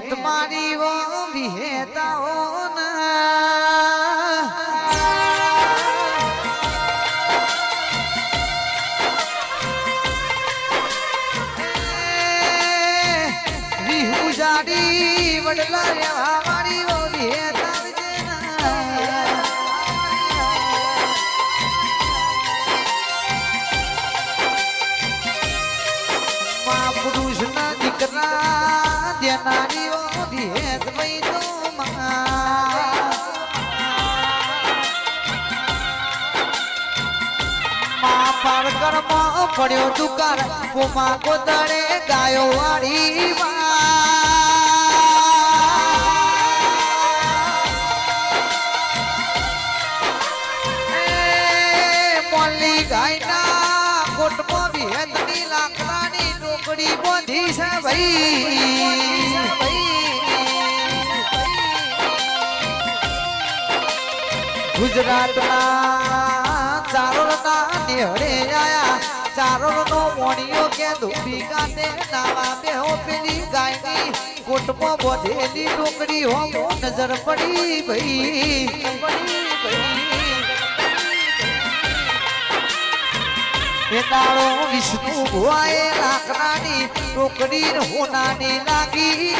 વિહેત મારી વિહેતા ઓ ના. વિહુ જાડી વડલા પારકરમાં પડ્યો દુકાર પોમાં કોતરે ગાયો વાળી ગાયના કોટમાં વિહેતની લાકડાની ટોકડી બાંધી છે ભાઈ. ગુજરાતના નેહળે આયા. મોણિયો કે ધોબી કાતે નાવા બેહો પેલી ગાયની. કોટમાં બોધેલી ટોકડી હો નજર પડી ભઈ પડી ભઈ વિષ્ણુ ભુવાએ લાકડાની ટોકડી હોનાની લાગી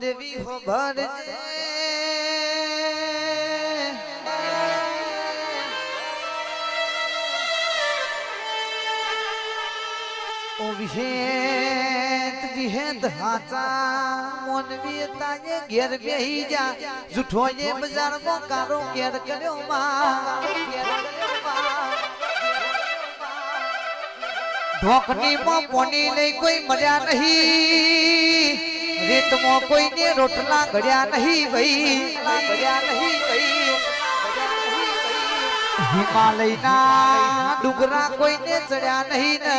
દેવી હો ભરજે વિહેત વિહેત હાચા મોનવી તાજે ઘેર બેહી જા. જૂઠો એ બજારમાં કારો ઘેર કર્યો માં. ઢોકની માં પોની લઈ કોઈ મર્યા નહીં. રેતમાં કોઈને રોટલા ઘડ્યા નહીં ભાઈ ઘડ્યા નહીં ભાઈ હિમાલયના ડુંગરા કોઈને ચડ્યા નહીં ને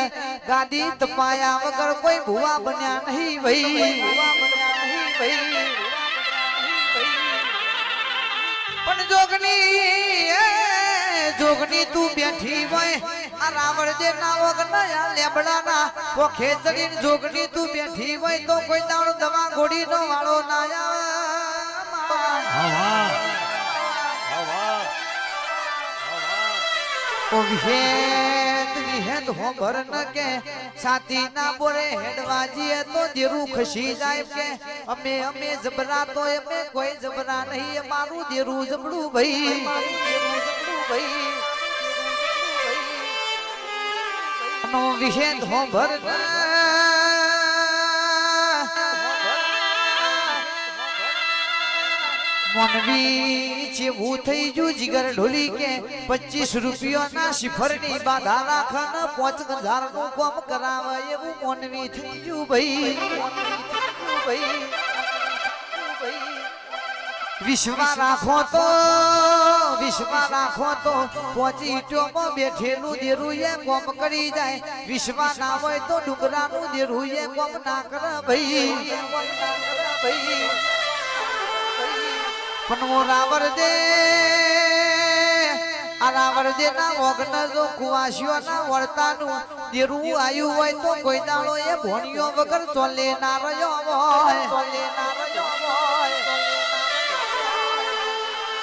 ગાદી તપાયા વગર કોઈ ભુવા બન્યા નહીં ભાઈ પણ જોગની જોગની તું બેઠી હોય, આ રાવણ જે ના વગના લેબડાના, પોખે ચડીને જોગની તું બેઠી હોય તો કોઈ દાડો દવા ગોળી નો વાળો ના આવે ઓ હો ભર ન કે સાથી ના બોરે હેડવાજીએ તો દેરું ખસી જાય કે, અમે અમે જબરા તો અમે કોઈ જબરા નહીં, અમારું દેરું જબડું ભાઈ. ભાઈ વિહેદ હો મોનવી જેવું થઈ ગયું, જીગર ઢોલી કે પચીસ રૂપિયાના શિફરની બાધા રાખન પાંચ ભાઈ. વિશ્વા રાખો તો વિશ્વા રાખો તો પોચી ઈટોમાં બેઠેલું દેરું એ કોમ કરી જાય. વિશ્વા ના હોય તો ડુંગરાનું દેરું એ કોમ ના કરે ભાઈ ભાઈ. પણ રાવર દે. આ રાવર દે ના વગન જો કુવાસીઓ ના હોય તો કોઈ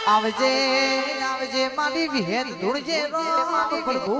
આવજે આવજે મારી વિહેર ધૂળજે પ્રભુ